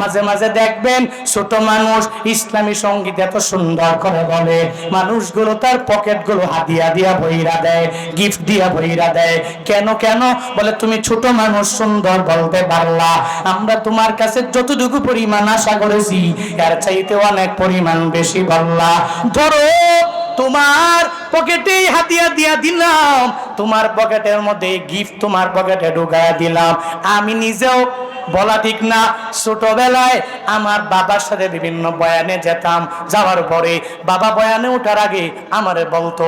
মাঝে মাঝে দেখবেন ছোট মানুষ ইসলামী সংগীত এত সুন্দর করে বলে। মানুষগুলো তার পকেটগুলো হাতিয়া দিয়া বইরা দেয়, গিফট দিয়া বইরা দেয়। কেন কেন? বলে, তুমি ছোট মানুষ, সুন্দর বলতে পারলা। আমরা তোমার কাছে যতটুকু পরিমাণ আশা করেছি, এর চাইতে অনেক পরিমাণ বেশি বললা। ধরো, তোমার পকেটে হাতিয়া দিয়া দিলাম, তোমার পকেটের মধ্যে গিফট তোমার পকেটে ঢুকায়া দিলাম। আমি নিজেও বলা ঠিক না। ছোটবেলায় আমার বাবার সাথে বিভিন্ন বয়ানে যেতাম, যাওয়ার পরে বাবা বয়ানে ওঠার আগে আমারে বলতো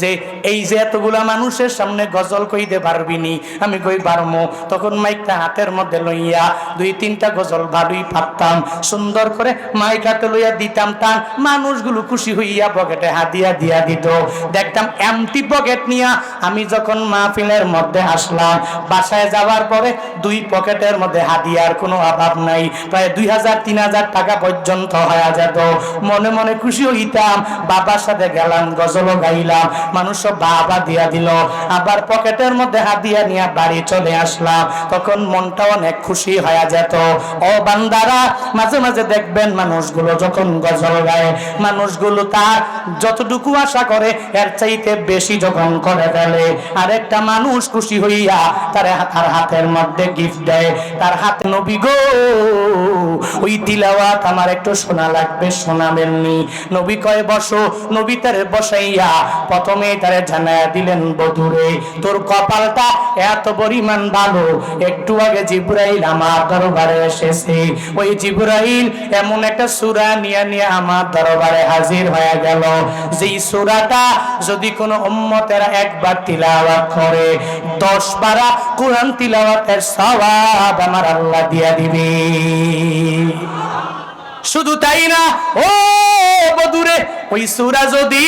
যে, এই যে এতগুলা মানুষের সামনে গজল কইতে পারবি নি? আমি কই, পারমো। তখন মাইকটা হাতের মধ্যে লইয়া দুই তিনটা গজল ভালোই পারতাম। সুন্দর করে মাইক হাতে লইয়া দিতাম টান, মানুষগুলো খুশি হইয়া পকেটে হাতিয়া দিয়া দিত। দেখতাম এমটি পকেট নিয়া আমি যখন মাহফিলের মধ্যে আসলাম, বাসায় যাওয়ার পরে দুই পকেটের মধ্যে হাদিয়ার কোনো অভাব নাই। প্রায় দুই হাজার, তিন হাজার টাকা পর্যন্ত হয়ে যেত। মনে মনে খুশি হইতাম, বাবার সাথে গেলাম গজলও গাইলাম, মানুষ বাবা দিয়া দিল। আবার পকেটের মধ্যে হাদিয়া নিয়ে বাড়ি চলে আসলাম। তখন মনটা অনেক খুশি হয়ে যেত। ও বান্দারা, মাঝে মাঝে দেখবেন মানুষগুলো যখন গজল গায়, মানুষগুলো তার যতটুকু আশা করে, এর চাইতে বেশি যখন করে ফেলে। আরেকটা মানুষ খুশি হইয়া তার হাতের মধ্যে গিফট দেয়। তার হাতে নবী গো। ওই তিলাওয়াত আমার একটু শোনা লাগবে, শোনাবেননি। নবী কয়, বসো। নবী তারে বসাইয়া প্রথমে তারে জানায়া দিলেন, বধুরে, তোর কপালটা এত পরিমাণ ভালো। একটু আগে জিব্রাইল আমার দরবারে এসেছে। ওই জিব্রাইল এমন একটা সূরা নিয়ে নিয়ে আমার দরবারে হাজির হয়ে গেল। যেই সূরাটা যদি কোনো উম্মতেরা একবার তিলাওয়াত করে, দশ বারা কোরআন তিলাওয়াতের সওয়াব আমার আল্লাহ দিয়া দিবে। শুধু তাই না, ও বধুরে, ওই সূরা যদি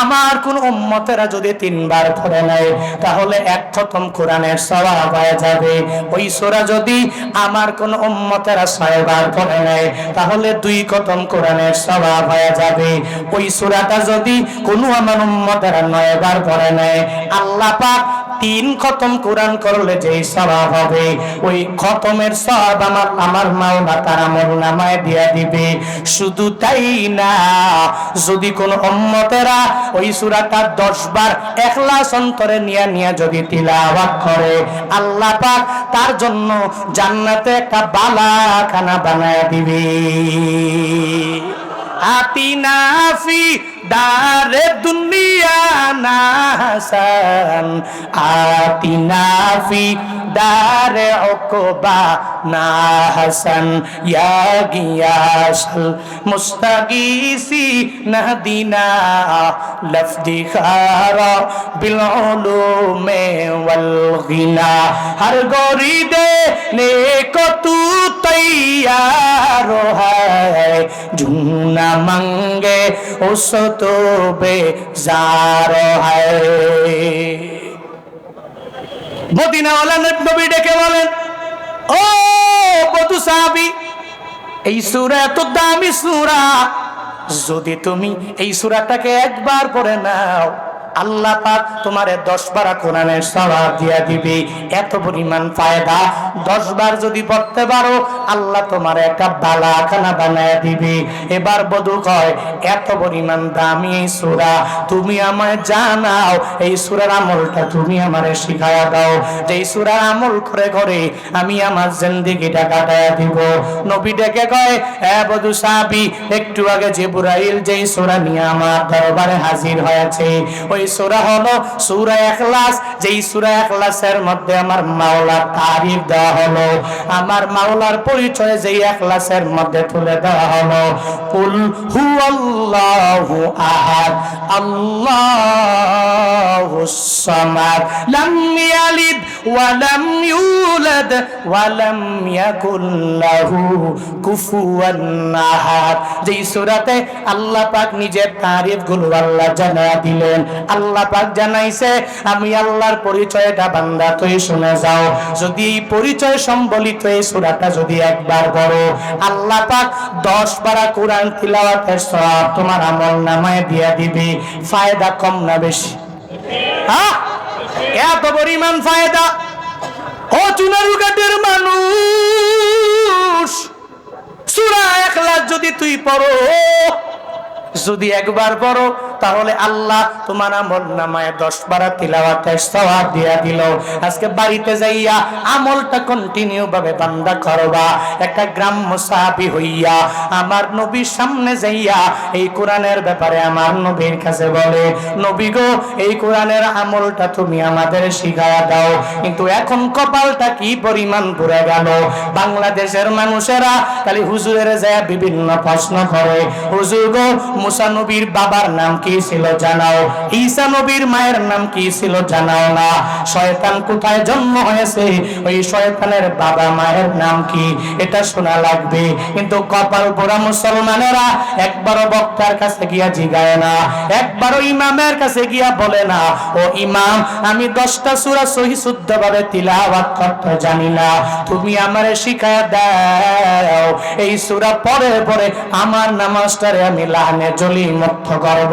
আমার কোন উম্মতেরা যদি তিনবার পড়ে নেয়, তাহলে এক খতম কোরআনের সওয়াব হয়ে যাবে। ওই সূরা যদি আমার কোন উম্মতেরা ছয়বার পড়ে নেয়, তাহলে দুই খতম কোরআনের সওয়াব হয়ে যাবে। ওই সূরাটা যদি কোনো আমার উম্মতেরা নয়বার পড়ে নেয়, আল্লাহ পাক তিন খতম কোরআন করলে যে সওয়াব হবে, ওই খতমের সওয়াব আমার আমার মাওলা তার আমল নামায় দিয়া দিবে। শুধু তাই না, যদি কোন উম্মতেরা ওই সূরাটা 10 বার ইখলাস অন্তরে নিয়ে নিয়ে যদি তিলাওয়াত করে, আল্লাহ পাক তার জন্য জান্নাতে একটা বালাখানা বানায় দিবে। আতিনা ফি দারে দুনিয়া না হাসান আতিনা ফি দারে উকবা না হাসান ইয়া গিয়াসাল মুস্তাগিসি নাহদিনা, লফদি খারা বিল উলুমে ওয়াল গিনা। হর গরিদে নেকো झूना मंगे उस तो बेजार है মদিনাওয়ালা নবী ডেকে বলেন ও বধু সাহাবি এই সূরা এত দামি সূরা যদি তুমি এই সূরাটাকে একবার পড়ে নাও আল্লাহ পাক তোমারে দশ বারা কোরআনের সওয়াব দিয়া দিবে। এত পরিমাণ ফায়দা। দশ বার যদি পড়তে পারো, আল্লাহ তোমার একটা বালাখানা বানায় দিবে। এবার বধু কয়, এত পরিমাণ দামি এই সূরা, তুমি আমায় জানাও। এই সূরার আমলটা তুমি আমারে শিখায়া দাও। যে এই সূরার আমল করে করে আমি আমার জিন্দেগিটা কাটায়া দিব। নবী ডেকে কয়, এ বধু সাহাবী একটু আগে জিবরাইল যেই সূরা নিয়ে আমার দরবারে হাজির হয়েছে, ওই সূরা হলো সূরা ইখলাস। যেই সূরা ইখলাসের মধ্যে আমার মাওলার তারিফ দেওয়া হলো, আমার মাওলার পরিচয় যেই ইখলাসের মধ্যে তুলে দেওয়া হলো। কুল হুয়াল্লাহু আহাদ, আল্লাহুস সামাদ, লাম ইয়ালিদ ওয়া লাম ইউলাদ ওয়া লাম ইয়াকুল লাহু কুফুয়ান আহাদ। যেই সূরাতে আল্লাহ পাক নিজের তারিফগুলো আল্লাহ জানা দিলেন। আল্লাহ পাক জানাইছে, আমি আল্লাহর পরিচয়টা বান্দা তুই শুনে যাও। যদি পরিচয় সম্বলিত এই সূরাটা যদি একবার পড়ো, আল্লাহ পাক 10 পারা কোরআন তিলাওয়াতের সওয়াব তোমার আমল নামায় দিয়া দিবে। ফায়দা কম না বেশি? হ্যাঁ? এত পরিমাণ ফায়দা? ও চুনারুঘাটের মানুষ একবার যদি তুই পড়ো যদি একবার পড়ো, তাহলে আল্লাহ তোমার আমল নামায় দশ বারা তিলাওয়াতের সওয়াব দিয়া দিল। আজকে বাড়িতে যাইয়া আমলটা কন্টিনিউ ভাবে বান্দা করবা। একটা গ্রাম্য সাহাবি হইয়া আমার নবীর সামনে যাইয়া এই কোরআনের ব্যাপারে আমার নবীর কাছে বলে, নবী গো, এই কোরআনের আমলটা তুমি আমাদের শিখায়া দাও। কিন্তু এখন কপালটা কি পরিমাণ পুরে গেল? বাংলাদেশের মানুষেরা খালি হুজুরের যায় বিভিন্ন প্রশ্ন করে, হুজুর গো মুসা নবীর বাবার নাম কি ছিল জানাও। ঈসা নবীর মায়ের নাম কি ছিল জানাও না। শয়তান কোথায় জন্ম হয়েছে? ওই শয়তানের বাবা মায়ের নাম কি? এটা শোনা লাগবে। কিন্তু কপাল পোড়া মুসলমানেরা একবারও বক্তার কাছে গিয়া জিগায় না। একবারও ইমামের কাছে গিয়া বলে না, ও ইমাম, আমি দশটা সুরা সহি শুদ্ধ ভাবে তিলাওয়াত করতে জানি না। তুমি আমারে শিখায় দাও। এই সুরা পরে পরে আমার নামাজটারে আমি লাহানে জলি মুক্ত করব।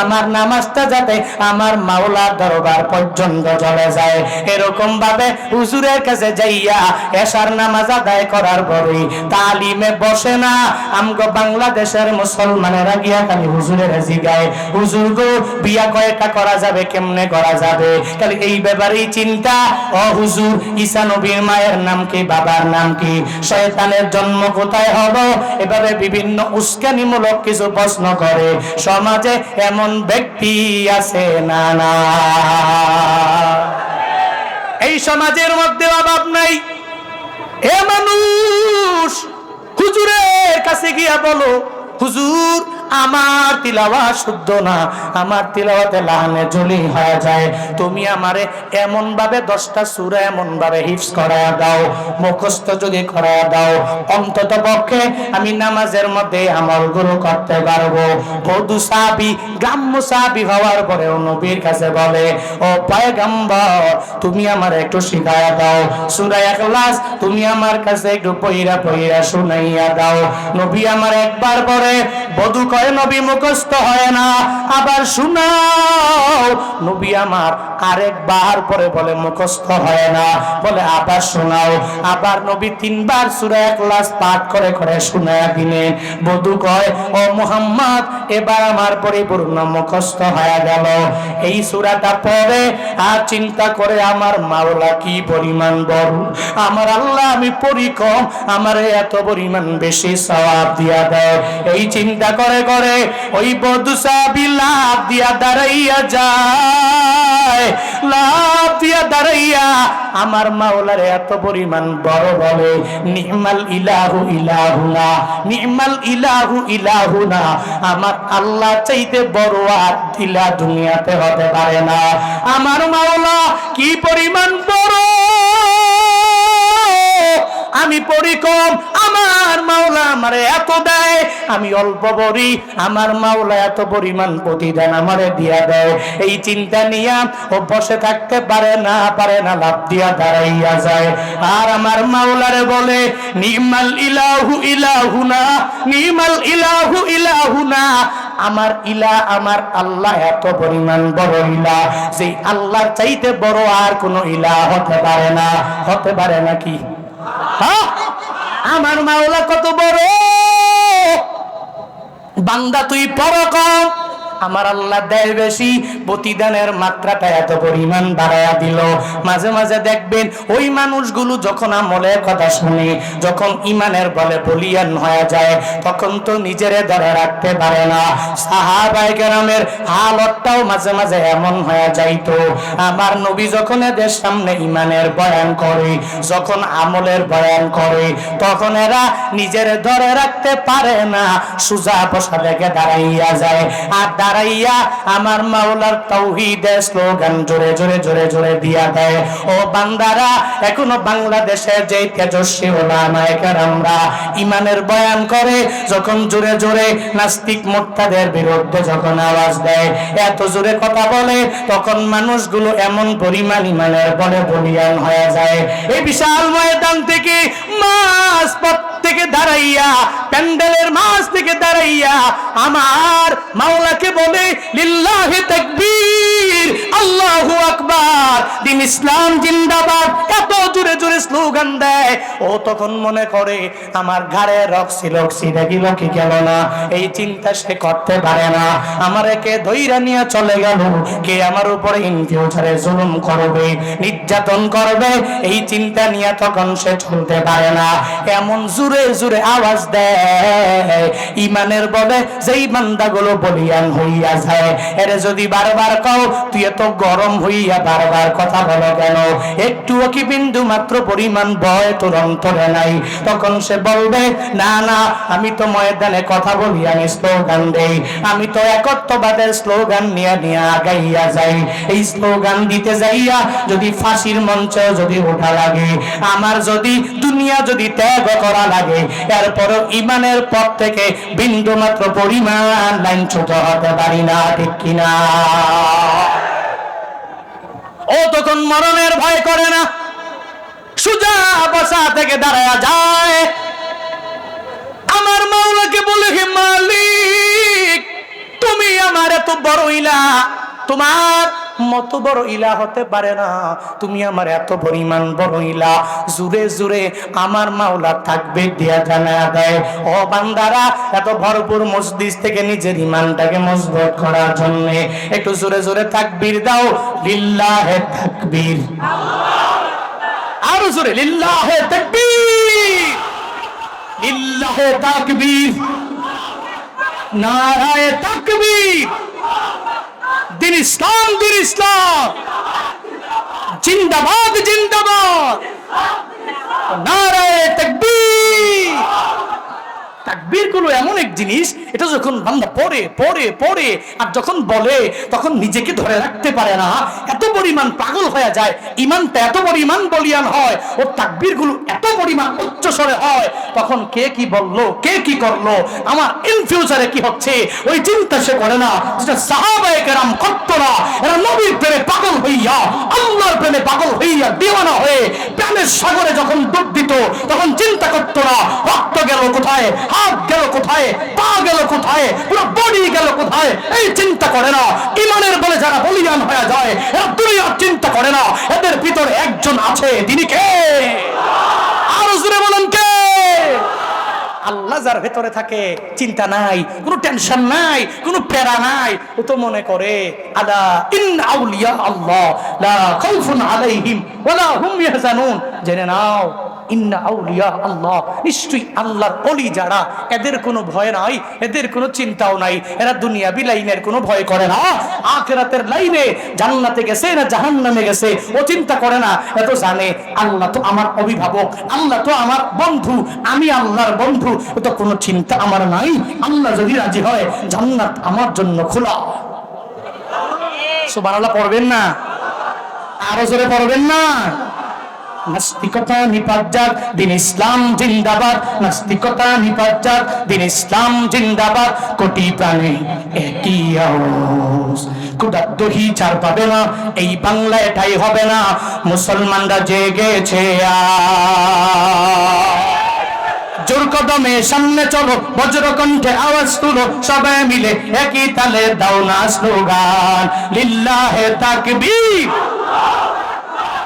আমার নামাজটা যাতে আমার মাওলার দরবার পর্যন্ত চলে যায়। এরকম ভাবে হুজুরের কাছে যাইয়া এশার নামাজ আদায় করার পরে তালিমে বসে না। আমগো বাংলাদেশের মুসলমানেরা গিয়া খালি হুজুরের জিগায়, হুজুর গো, বিয়া কয়টা করা যাবে, কেমনে করা যাবে? খালি এই ব্যাপারেই চিন্তা। ও হুজুর, ঈসা নবীর মায়ের নাম কি, বাবার নাম কি? শয়তানের জন্ম কোথায় হলো? এভাবে বিভিন্ন উস্কানিমূলক কিছু প্রশ্ন করে সমাজে এমন ব্যক্তি আছে না না। এই সমাজের মধ্যে অভাব নাই। এ মানুষ হুজুরের কাছে গিয়া বলো, হুজুর আমার তিলাওয়া শুদ্ধ না, আমার তিলাওয়াতে লাহানে জলি হয়ে যায়। তুমি আমারে এমন ভাবে দশটা সুরা এমন ভাবে হিফস করায়া দাও, মুখস্থ যদি করায়া দাও। অন্তত পক্ষে আমি নামাজের মধ্যে আমল গুরু করতে পারব। বধু সাবি গ্রাম্য সাবি হওয়ার পরেও নবীর কাছে বলে, ও পয়গম্বর, তুমি আমার একটু শিখায়া দাও। সুরা এখলাস তুমি আমার কাছে একটু পইরা পইরা শুনাইয়া দাও। নবী আমার একবার পরে বধু কয় নবী মুখস্থ হয় না। আবার শুনাও, নবী আমার আরেকবার পরে বলে, মুখস্থ হয় না। বলে, আবার শোনাও। আবার নবী তিনবার সূরা ইখলাস পাঠ করে করে শোনায়া দিলেন বধু কয়, ও মুহাম্মদ, এবার আমার পরিপূর্ণ মুখস্থ হয়ে গেল। এই সূরাটা পড়ে আর চিন্তা করে আমার মাওলা কি পরিমাণ বড়। আমার আল্লাহ আমি পড়ি কম আমার এত পরিমাণ বেশি সওয়াব দিয়া দেয়। এই চিন্তা করে করে ওই বধু সাবি লাভ দিয়া দাঁড়াইয়া যায়। লাভ দিয়া দাঁড়াইয়া আমার মাওলার এত পরিমাণ বড় বলে নিহমাল ইলাহু ইলাহুনা নিহমাল ইলাহু ইলাহুনা, আমার আল্লাহ চাইতে বড় আর দিলা দুনিয়াতে হতে পারে না। আমার মাওলা কি পরিমাণ বড় আমি পড়ি কম, আমার মাওলা আমারে এত দেয়। আমি অল্প পড়ি, আমার মাওলা এত পরিমাণ প্রতিদান আমারে দিয়া দেয়। এই চিন্তা নিয়া ও বসে থাকতে পারে না পারে না, লাভ দিয়া দাঁড়াইয়া যায়। আর আমার মাওলারে বলে, নিমাল ইলাহু ইলাহুনা, নিমাল ইলাহু ইলাহুনা, আমার ইলা, আমার আল্লাহ এত পরিমাণ বড় ইলা। সেই আল্লাহর চাইতে বড় আর কোনো ইলা হতে পারে না, হতে পারে নাকি? আমার মাওলা কত বড়? বান্দা তুই বড় কম আমার আল্লাহ দেয় বেশি। প্রতিদানের মাত্রাটা এত পরিমাণ বাড়ায়া দিল। মাঝে মাঝে দেখবেন ওই মানুষগুলো যখন আমলের কথা শুনে, যখন ইমানের বলে বলিয়ান হয়ে যায়, তখন তো নিজেরে ধরে রাখতে পারে না। সাহাবাই কেরামের হালতটাও মাঝে মাঝে এমন হয়ে যাইতো। আমার নবী যখন এদের সামনে ইমানের বয়ান করে, যখন আমলের বয়ান করে, তখন এরা নিজের ধরে রাখতে পারে না। সুজা বসা দেখে দাঁড়াইয়া যায়। আর দাঁড়াইয়া আমার মাওলার তৌহিদের স্লোগান জোরে জোরে জোরে জোরে দিয়া দেয়। ও বান্দারা, এখনও বাংলাদেশের যে তেজস্বী ওলামায়ে কেরামরা ইমানের বয়ান করে, যখন জোরে জোরে নাস্তিক মোক্তাদের বিরুদ্ধে যখন আওয়াজ দেয়, এত জোরে কথা বলে, তখন মানুষগুলো এমন পরিমাণ ইমানের বলে বলিয়ান হয়ে যায়। এই বিশাল ময়দান থেকে মাস পথ থেকে দাঁড়াইয়া প্যান্ডেলের মাছ থেকে দাঁড়াইয়া আমার মাওলাকে বলে লিল্লাহে তাকবীর। আল্লাহু আকবার। দিন ইসলাম জিন্দাবাদ। এত জোরে জোরে স্লোগান দেয়। ও তখন মনে করে, আমার রক্সি গেল না? এই চিন্তা সে করতে পারে না। আমার ধৈরা নিয়ে চলে গেল? কে আমার উপরে জুলুম করবে, নির্যাতন করবে? এই চিন্তা নিয়ে তখন সে চলতে পারে না। এমন জুরে জুরে আওয়াজ দেয়। ইমানের বলে যেই বান্দাগুলো বলিয়ান হইয়া যায়। এরে যদি বারবার কও, তুই এত গরম হইয়া বারবার কথা বলো কেন? একটুও কি বিন্দু মাত্র পরিমাণ ভয় তোর অন্তরে নাই? তখন সে বলবে, না না, আমি তো ময়দানে কথা বলি আমি স্লোগান দেই। আমি তো একত্ববাদের স্লোগান নিয়ে নিয়ে আগাইয়া যাই। এই স্লোগান দিতে যাইয়া যদি ফাঁসির মঞ্চে যদি ওঠা লাগে, আমার যদি দুনিয়া যদি ত্যাগ করা লাগে, এরপরও ইমানের পথ থেকে বিন্দু মাত্র পরিমাণ লাইন ছোট হতে পারি না, ঠিক কিনা? ও তখন মরণের ভয় করে না। সুজা বসা থেকে দাঁড়ায়া যায়। আমার মাওলাকে বলে, হে মালিক, তুমি আমার এত বড় ইলা তোমার মত বড় ইলা হতে পারে না। তুমি আমার এত পরিমাণ বড় ইলা। জুড়ে জুড়ে আমার মাওলা থাকবে দিয়া জানা দেয়। ও বান্দারা, এত ভরপুর মসজিদ থেকে নিজের ইমানটাকে মজবুত করার জন্য একটু জোরে জোরে তাকবীর দাও। লিল্লাহে তাকবীর। আরও জোরে, লিল্লাহে তাকবীর। লিল্লাহে তাকবীর। নারায়ে তাকবীর। দিন ইসলাম দিন ইসলাম। জিন্দাবাদ জিন্দাবাদ। নারায় তাকবীর। তাকবীরগুলো এমন এক জিনিস, এটা যখন বান্দা পড়ে পড়ে পড়ে, আর যখন বলে, তখন নিজেকে ধরে রাখতে পারে না। এত পরিমাণ পাগল হয়ে যায়, ইমানটা এত পরিমাণ বলিয়ান হয়, ওর তাকবীরগুলো এত পরিমাণ উচ্চ স্বরে হয়, তখন কে কি বলল, কে কি করল, আমার ইন ফিউচারে কি হচ্ছে, ওই চিন্তা সে করে না। যেটা সাহাবায়ে কেরাম করতো না, এরা নবীর প্রেমে পাগল হইয়া প্রেমে পাগল হইয়া দিওয়ানা হয়ে প্রেমের সাগরে যখন ডুব দিত, তখন চিন্তা করত না, রক্ত গেল কোথায়, হাত গেল কোথায়, পা গেল কোথায়, পুরো বডি গেল কোথায়, এই চিন্তা করে না। ইমানের বলে যারা বলিয়ান হয়ে যায়, এরা দুনিয়ার চিন্তা করে না। এদের ভিতরে একজন আছে, তিনি কে? আরও জুড়ে বলেন, কে? আল্লাহ যার ভেতরে থাকে, চিন্তা নাই, কোনো টেনশন নাই, কোনো প্যারা নাই, ও তো মনে করে, আলা ইন আউলিয়া আল্লাহ, লা খাউফুন আলাইহিম, ওয়ালা হুম ইয়াহজানুন। জেনে নাও। ইন্না আউলিয়া আল্লাহ। নিশ্চয়ই আল্লাহর অলি যারা, এদের কোনো ভয় নাই, এদের কোনো চিন্তাও নাই। এরা দুনিয়াবি কোনো ভয় করে না। আখেরাতের লাইনে জান্নাতে গেছে না জাহান্নামে গেছে, ও চিন্তা করে না। এত জানে, আল্লাহ তো আমার অভিভাবক, আল্লাহ তো আমার বন্ধু, আমি আল্লাহর বন্ধু তো কোনো চিন্তা আমার নাই। আল্লাহ যদি রাজি হয়, জান্নাত আমার জন্য খোলা। সুবহানাল্লাহ, পড়বেন না? আরও জোরে পড়বেন না? নাস্তিকতা যাক দিন ইসলাম জিন্দাবাদ। নাস্তিকতা যাক দিন ইসলাম জিন্দাবাদ। কোটি প্রাণে একই আওয়াজ। কুদার চার পাবে না, এই বাংলা এটাই হবে না। মুসলমানরা জেগেছে। জোর কদমে সামনে চলো বজ্র কণ্ঠে আওয়াজ তুলো, সবাই মিলে একই তালে দাও না স্লোগান। লিল্লাহে তাকবীর।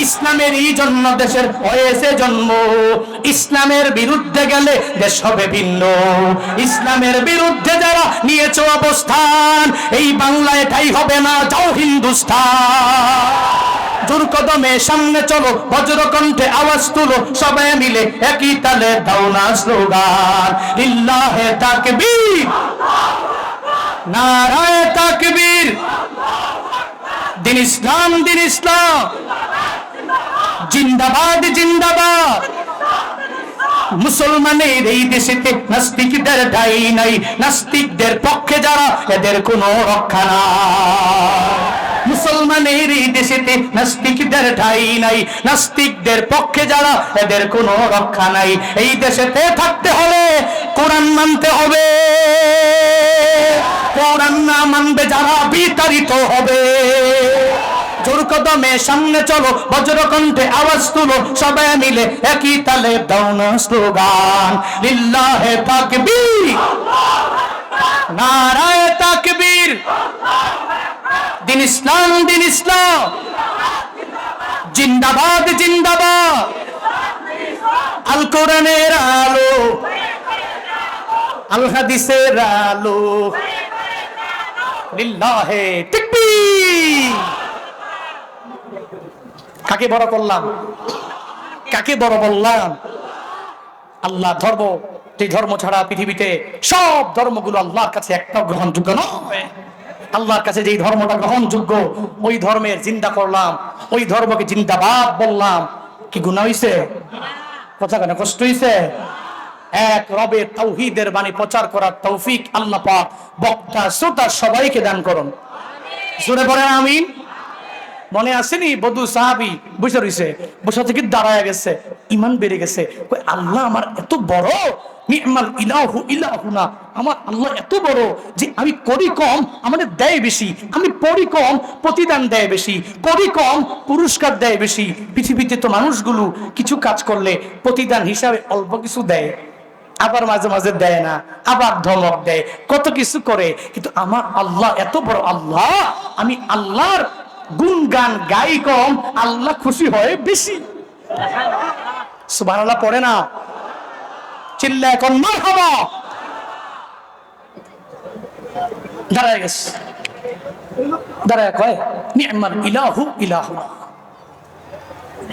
ইসলামেরই জন্ম দেশের হয়েছে জন্ম। ইসলামের বিরুদ্ধে গেলে দেশ হবে ভিন্ন। ইসলামের বিরুদ্ধে যারা নিয়েছে অবস্থান, এই বাংলায় ঠাই হবে না, যাও হিন্দুস্তান। জোর সামনে চলো বজ্র কণ্ঠে আওয়াজ তুলো, সবাই মিলে একই তালে দাও না স্লোগান। লিল্লাহে তাকবীর। নারায়ে তাকবীর। দিন ইসলাম দিন ইসলাম। জিন্দাবাদ জিন্দাবাদ। মুসলমানের এই দেশেতে নাস্তিকদের ঠাই নাই। নাস্তিকদের পক্ষে যারা, এদের কোনো রক্ষা নাই। মুসলমানের এই দেশেতে নাস্তিকদের ঠাই নাই। নাস্তিকদের পক্ষে যারা, এদের কোনো রক্ষা নাই। এই দেশেতে থাকতে হলে কোরআন মানতে হবে। কোরআন না মানবে যারা বিতাড়িত হবে। জোর কদমে সামনে চলো, বজ্রকণ্ঠে আওয়াজ তুলো, সবাই মিলে একই তালে দাও না স্লোগান। লিল্লাহে তাকবীর। নারায়ে তাকবীর। দিন ইসলাম দিন ইসলাম। জিন্দাবাদ জিন্দাবাদ। আল কোরআনের আলো। আল হাদিসের আলো। লিল্লাহে তাকবীর। কাকে বড় করলাম? কাকে বড় বললাম? আল্লাহ ধর্ম, যে ধর্ম ছাড়া পৃথিবীতে সব ধর্মগুলো আল্লাহর কাছে একটাও গ্রহণযোগ্য নয়। আল্লাহর কাছে যেই ধর্মটা গ্রহণযোগ্য, ওই ধর্মের চিন্তা করলাম, ওই ধর্মকে জিন্দাবাদ বললাম। কি গুণা হইছে? কথা কেন কষ্ট হইছে? এক রবের তৌহিদের বাণী প্রচার করার তৌফিক আল্লাহ পাক বক্তা, শ্রোতা সবাইকে দান করুন। জোরে পড়েন আমিন। মনে আসেনি বধু সাহাবি বসে রইছে। বসে থেকে দাঁড়ায় গেছে। ইমান বেড়ে গেছে। আল্লাহ আমার এত বড়? নি'মাল ইলাহু ইলাহুনা। আমার আল্লাহ এত বড় যে আমি করি কম, আমাদের দেয় বেশি। আমি পড়ি কম, প্রতিদান দেয় বেশি। করি কম, পুরস্কার দেয় বেশি। পৃথিবীতে তো মানুষগুলো কিছু কাজ করলে প্রতিদান হিসাবে অল্প কিছু দেয়। আবার মাঝে মাঝে দেয় না। আবার ধমক দেয়। কত কিছু করে। কিন্তু আমার আল্লাহ এত বড় আল্লাহ, আমি আল্লাহর গুণগান গাই কম, আল্লাহ খুশি হয় বেশি। সুবহানাল্লাহ, পড়ে না। চিল্লা এখন মার হবা দাঁড়ায় গেছে। দাঁড়ায় কয়, নি'মাল ইলাহু ইলাহু।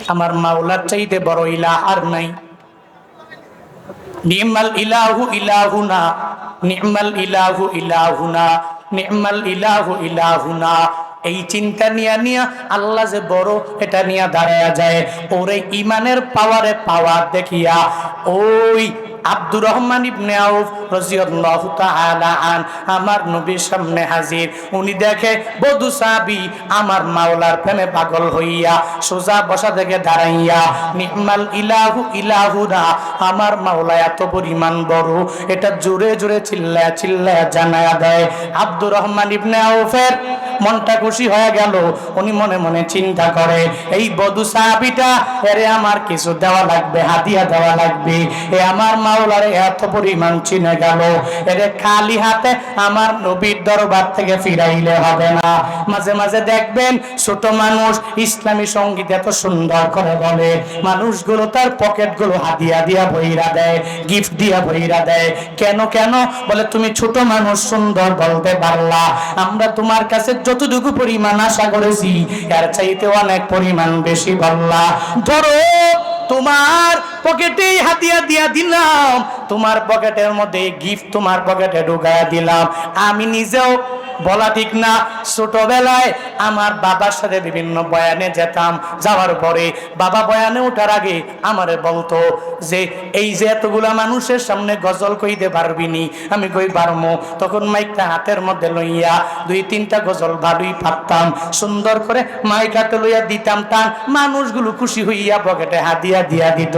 আমার মাওলার চাইতে বড় ইলাহ আর নাই। নি'মাল ইলাহু ইলাহুনা নি'মাল ইলাহু ইলাহুনা নি'মাল ইলাহু ইলাহুনা এই চিন্তা নিয়া নিয়া আল্লাহ যে বড়, এটা নিয়া দাঁড়ায়া যায়। ওরে ইমানের পাওয়ারে পাওয়ার দেখিয়া ওই আব্দুর রহমান ইবনে আউফ রাদিয়াল্লাহু তাআলা আন, আমার নবীর সামনে হাজির। উনি দেখে, বধু সাহাবী আমার মাওলার প্রেমে পাগল হইয়া, সোজা বসা থেকে দাঁড়াইয়া নিহমাল ইলাহু ইলাহুরা আমার মাওলা এত পরিমাণ বড়, এটা জোরে জোরে চিল্লায়া চিল্লায়া জানায়া দেয়। আব্দুর রহমান ইবনে আউফের মনটা খুশি হয়ে গেল, উনি মনে মনে চিন্তা করে, এই বধু সাহাবিটা, এরে আমার কিছু দেওয়া লাগবে হাতিয়া দেওয়া লাগবে, এ আমার মাওলারে এত পরিমাণ চিনে গেল। খালি হাতে আমার নবীর দরবার থেকে ফিরাইলে হবে না। মাঝে মাঝে দেখবেন ছোট মানুষ ইসলামী সংগীত এত সুন্দর করে বলে। মানুষগুলো তার পকেটগুলো হাতিয়া দিয়া বইরা দেয়, গিফট দিয়া বইরা দেয়। কেন কেন? বলে, তুমি ছোট মানুষ, সুন্দর বলতে পারলা। আমরা তোমার কাছে যতটুকু পরিমাণ আশা করেছি, এর চাইতে অনেক পরিমাণ বেশি বললা। ধরো তোমার পকেটে হাতিয়া দিয়া দিলাম। তোমার পকেটের মধ্যে গিফট তোমার পকেটে ঢুকায়া দিলাম। আমি নিজেও বলা ঠিক না। ছোটবেলায় আমার বাবার সাথে বিভিন্ন বয়ানে যেতাম, যাওয়ার পরে বাবা বয়ানে ওঠার আগে আমারে বলতো যে, এই যে এতগুলা মানুষের সামনে গজল কইতে পারবি নি, আমি কই পারমো? তখন মাইকটা হাতের মধ্যে লইয়া দুই তিনটা গজল ভালোই পারতাম। সুন্দর করে মাইক হাতে লইয়া দিতাম টান, মানুষগুলো খুশি হইয়া পকেটে হাতিয়া দিয়া দিত।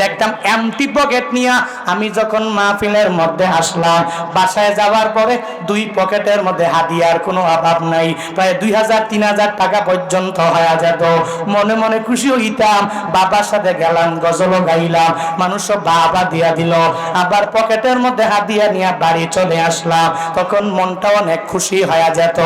দেখতাম এমটি পকেট নিয়া আমি যখন মাহফিলের মধ্যে আসলাম, বাসায় যাওয়ার পরে দুই পকেটের মধ্যে হাদিয়ার কোনো অভাব নাই। প্রায় দুই হাজার, তিন হাজার টাকা পর্যন্ত হয়ে যেত। মনে মনে খুশি হইতাম, বাবার সাথে গেলাম, গজলও গাইলাম, মানুষ বাবা দিয়া দিল। আবার পকেটের মধ্যে হাদিয়া নিয়ে বাড়ি চলে আসলাম। তখন মনটা অনেক খুশি হয়ে যেত।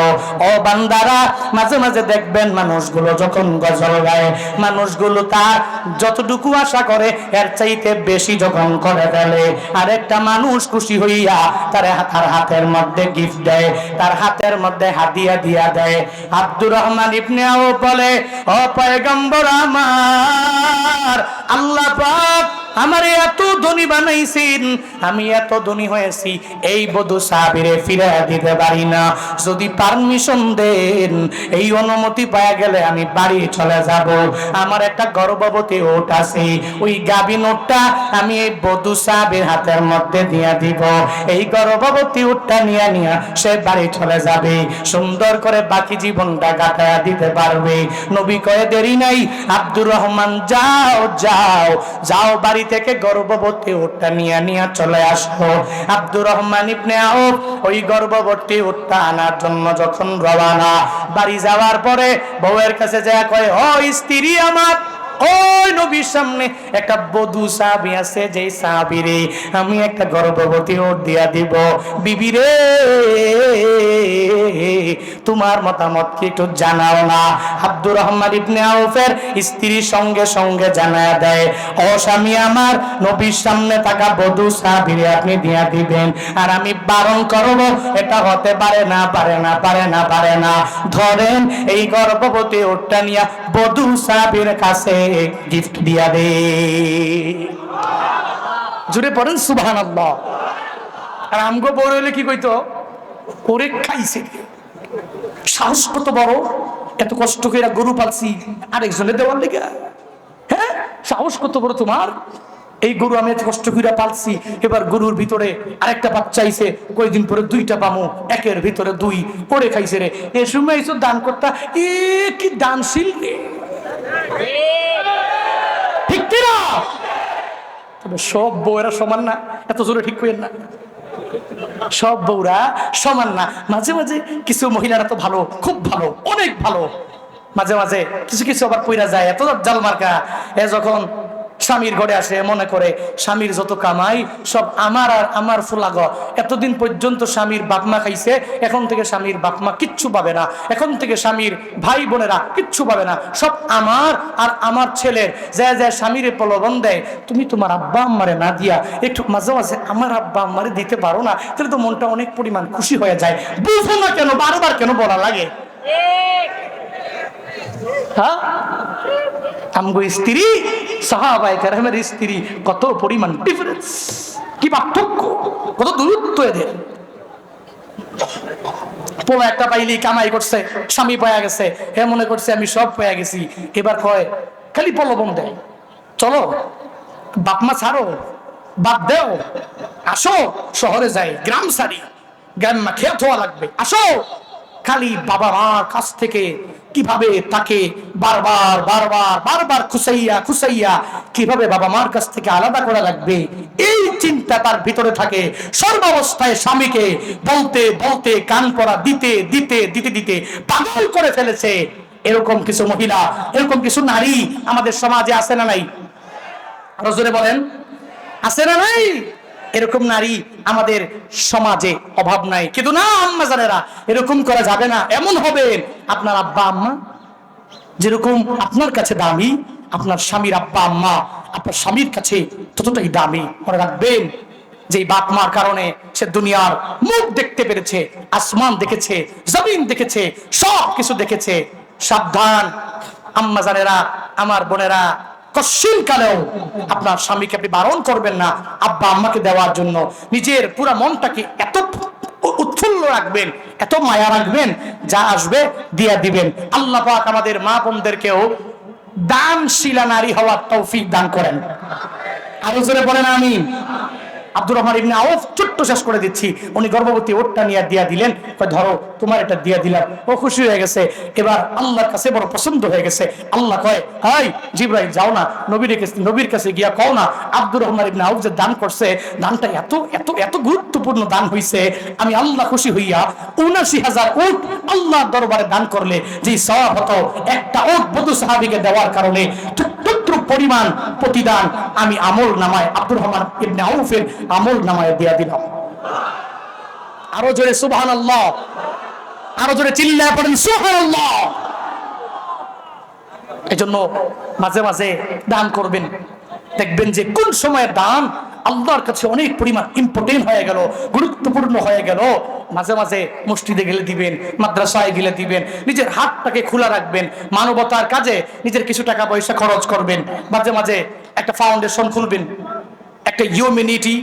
ও বান্দারা, মাঝে মাঝে দেখবেন মানুষগুলো যখন গজল গায়, মানুষগুলো তার যতটুকু আশা করে, এর চাইতে বেশি যখন করে ফেলে। আরেকটা মানুষ খুশি হইয়া তার তার হাতের মধ্যে গিফট দেয়, তার হাতের মধ্যে হাদিয়া দিয়া দেয়। আব্দুর রহমান ইবনে বলে ও পয়গম্বর আমার আল্লাহ পাক আমার এত ধনী বানাইছেন, আমি এত ধনী হয়েছি, এই বধু সাহাবিরে ফিরে দিতে পারি না। যদি পারমিশন দেন, এই অনুমতি পাওয়া গেলে আমি বাড়ি চলে যাব। আমার একটা গর্ভবতী ওট আছে, ওই গাবিন ওটটা আমি এই বধু সাহাবের হাতের মধ্যে দিয়ে দিব। এই গর্ভবতী ওটটা নিয়ে নিয়ে সে বাড়ি চলে যাবে। সুন্দর করে বাকি জীবনটা কাটায়া দিতে পারবে। নবী কয়ে, দেরি নাই, আব্দুর রহমান, যাও যাও যাও বাড়ি থেকে গর্ভবতী উঠটা নিয়ে নিয়ে চলে আসলো। আব্দুর রহমান ইবনে আউফ ওই গর্ভবতী উঠটা আনার জন্য যখন রওনা, বাড়ি যাওয়ার পরে বউয়ের কাছে যা কয়, ও স্ত্রী আমার ওই নবীর সামনে একটা বধু সাহাবি আছে, যেই সাহাবিরে আমি একটা গর্ভবতী ওট দিয়া দিব। বিবি রে, তোমার মতামত কি একটু জানাও না? আব্দুর রহমান ইবনে আউফের স্ত্রীর সঙ্গে সঙ্গে জানায় দেয়, ও স্বামী আমার, নবীর সামনে থাকা বধু সাহাবিরে আপনি দিয়া দিবেন। আর আমি বারণ করব, এটা হতে পারে না পারে না পারে না পারে না। ধরেন এই গর্ভবতী ওটটা নিয়া বধু সাহাবির কাছে গিফট দিয়া দে। জুড়ে পড়েন সুবহান আর আমগো বড় হইলে কি কইতো? করে খাইছে। সাহস কত বড়? এত কষ্ট করে গরু পালছি আরেকজনে দেওয়ার লেগে। হ্যাঁ? সাহস কত বড় তোমার? এই গরু আমি কষ্ট করে পালছি। এবার গরুর ভিতরে আরেকটা বাচ্চা আইছে কয়েকদিন পরে দুইটা পামু একের ভিতরে দুই করে খাইছে রে। এ সময় এইসব দান করতা, এ কি দানশীল রে। ঠিক তবে সব বউয়েরা সমান না, এত জোরে ঠিক করেন না। সব বউরা সমান না। মাঝে মাঝে কিছু মহিলারা তো ভালো, খুব ভালো, অনেক ভালো। মাঝে মাঝে কিছু কিছু আবার পইরা যায়, এত জাল মার্কা। এ যখন স্বামীর ঘরে আসে, মনে করে, স্বামীর যত কামাই, সব আমার আর আমার ফুলাগ। এতদিন পর্যন্ত স্বামীর বাপমা খাইছে, এখন থেকে স্বামীর বাপমা কিচ্ছু পাবে না। এখন থেকে স্বামীর ভাই বোনেরা কিচ্ছু পাবে না। সব আমার আর আমার ছেলের। যা যা স্বামীর প্রলোভন দেয়, তুমি তোমার আব্বা আম্মারে না দিয়া একটু মাঝে মাঝে আমার আব্বা আম্মারে দিতে পারো না, তাহলে তো মনটা অনেক পরিমাণ খুশি হয়ে যায়। বুঝো না কেন, বারবার কেন বলা লাগে? হ্যাঁ? স্ত্রী স্ত্রী, কত পরিমাণ ডিফারেন্স কি পার্থক্য? কত দূরত্ব এদের? একটা পাইলি কামাই করছে, স্বামী গেছে, হে মনে করছে আমি সব পায়া গেছি। এবার কয়, খালি প্রলোভন দেয়। চলো বাপমা ছাড়ো বাদ দেও, আসো, শহরে যাই, গ্রাম সারি গ্রাম মা খেয়া ধোয়া লাগবে, আসো। খালি বাবা মার কাছ থেকে কীভাবে তাকে বারবার বারবার বারবার খুসাইয়া খুসাইয়া কীভাবে বাবা মার কাছ থেকে আলাদা করা লাগবে? এই চিন্তা তার ভিতরে থাকে। সর্বাবস্থায় স্বামীকে বলতে বলতে, কান করা, দিতে দিতে দিতে দিতে পাগল করে ফেলেছে। এরকম কিছু মহিলা, এরকম কিছু নারী আমাদের সমাজে আছে না নাই? আরও জোরে বলেন। আছে না নাই? এরকম নারী আমাদের সমাজে অভাব নাই। কিন্তু না, আম্মা জানেরা, এরকম করা যাবে না। এমন হবে আপনার আব্বা, আম্মা, যেরকম আপনার কাছে দামি, আপনার স্বামীর আব্বা, আম্মা, আপনার স্বামীর কাছে ততটাই দামি। মনে রাখবেন যে বাপ মার কারণে সে দুনিয়ার মুখ দেখতে পেরেছে, আসমান দেখেছে, জমিন দেখেছে সব কিছু দেখেছে। সাবধান, আম্মা জানেরা, আমার বোনেরা কশ্চিন কালেও আপনার স্বামীকে আপনি বারণ করবেন না, আব্বা আম্মাকে দেওয়ার জন্য। নিজের পুরো মনটাকে এত উৎফুল্ল রাখবেন, এত মায়া রাখবেন, যা আসবে দিয়া দিবেন। আল্লাহ পাক আমাদের মা বোনদেরকেও দানশীলা নারী হওয়ার তৌফিক দান করেন। আরও জোরে বলেন আমি আব্দুর রহমান ইবনে আউফ ছোট্ট শেষ করে দিচ্ছি। উনি গর্ভবতী ওটটা নিয়ে দিয়া দিলেন। ধরো, তোমার এটা দিয়া দিলাম। ও খুশি হয়ে গেছে। এবার আল্লাহর কাছে বড় পছন্দ হয়ে গেছে। আল্লাহ কয়, হাই, জিব্রাইল, যাও না। নবীর নবীর কাছে গিয়া কও না, আব্দুর রহমান ইবনে আউফ যে দান করছে, দানটা এত এত এত গুরুত্বপূর্ণ দান হইছে। আমি আল্লাহ খুশি হইয়া উনাশি হাজার উট আল্লাহর দরবারে দান করলে যে সওয়াব হতো, একটা উট বধু সাহাবীকে দেওয়ার কারণে ততটুকু পরিমাণ প্রতিদান আমি আমল নামায় আব্দুর রহমান ইবনে আউফের আমল নামায় দিয়া দিলাম। আরও জোরে সুবহান আল্লাহ আরও জোরে চিল্লায় পড়েন সুবহান আল্লাহ এজন্য মাঝে মাঝে দান করবেন। দেখবেন যে কোন সময় দান আল্লাহর কাছে অনেক পরিমাণ ইম্পর্টেন্ট হয়ে গেল, গুরুত্বপূর্ণ হয়ে গেল। মাঝে মাঝে মসজিদে গেলে দিবেন, মাদ্রাসায় গেলে দিবেন, নিজের হাতটাকে খোলা রাখবেন, মানবতার কাজে নিজের কিছু টাকা পয়সা খরচ করবেন, মাঝে মাঝে একটা ফাউন্ডেশন খুলবেন, একটা ইউম্যানিটি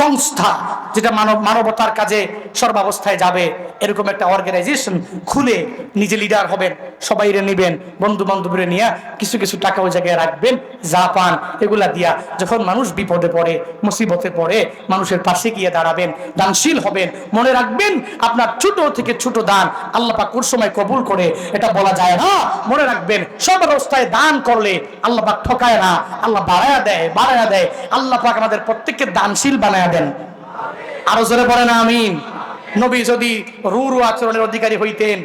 সংস্থা, যেটা মানব মানবতার কাজে সর্বাবস্থায় যাবে। এরকম একটা অর্গানাইজেশন খুলে নিজে লিডার হবেন, সবাই নেবেন বন্ধু বান্ধবরে নিয়ে কিছু কিছু টাকা ওই জায়গায় রাখবেন, যা পান এগুলা দিয়া যখন মানুষ বিপদে পড়ে, মুসিবতে পড়ে, মানুষের পাশে গিয়ে দাঁড়াবেন, দানশীল হবেন, মনে রাখবেন আপনার ছোট থেকে ছোট দান আল্লাহ পাক কোন সময় কবুল করে, এটা বলা যায় না। মনে রাখবেন, সব অবস্থায় দান করলে আল্লাহ পাক ঠকায় না, আল্লাহ বাড়ায়া দেয় বাড়ায়া দেয়। আল্লাহ পাক আমাদের প্রত্যেককে দানশীল বানায়া দেন। আরও জোরে পড়ে না আমিন। নবী যদি রু রু আচরণের অধিকারী হইতেন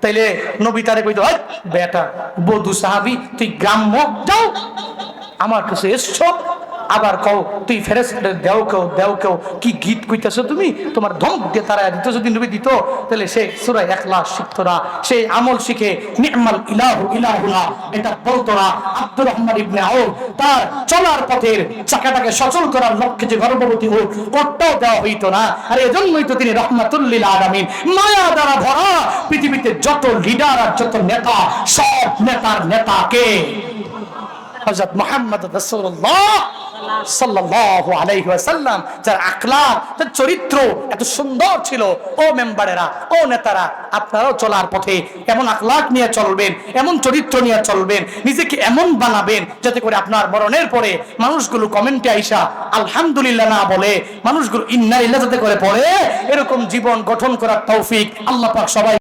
তাইলে নবী তারে কইতো "হাট, বেটা বধু সাহাবি তুই গ্রাম্য যাও আমার কাছে এসছো। আবার কও, তুই ফেরেস দেও কেউ দেও কেউ, কি গীত কইতেছো তুমি? তোমার ধমক দিয়ে তারা দিত যদি নবী দিত? তাহলে সে সুরাই একলা শিখতো না। সে আমল শিখে নির্মাল ইলাহু এটা বলতো না। আব্দুর রহমান ইবনে তার চলার পথের চাকাটাকে সচল করার লক্ষ্যে যে গর্ভবতী হোক, ওটাও দেওয়া হইতো না। আর এজন্যই তো তিনি রহমাতুল্লিল আলামিন, মায়া দ্বারা ভরা পৃথিবীতে যত লিডার আর যত নেতা, সব নেতার নেতাকে হযরত মুহাম্মদ যার চরিত্র নিয়ে চলবেন নিজেকে এমন বানাবেন যাতে করে আপনার পরে মানুষগুলো কমেন্টে আইসা, আলহামদুলিল্লাহ না বলে, মানুষগুলো ইন্না ইল্লাহ যাতে করে পড়ে, এরকম জীবন গঠন করার তৌফিক আল্লাহ পাক সবাই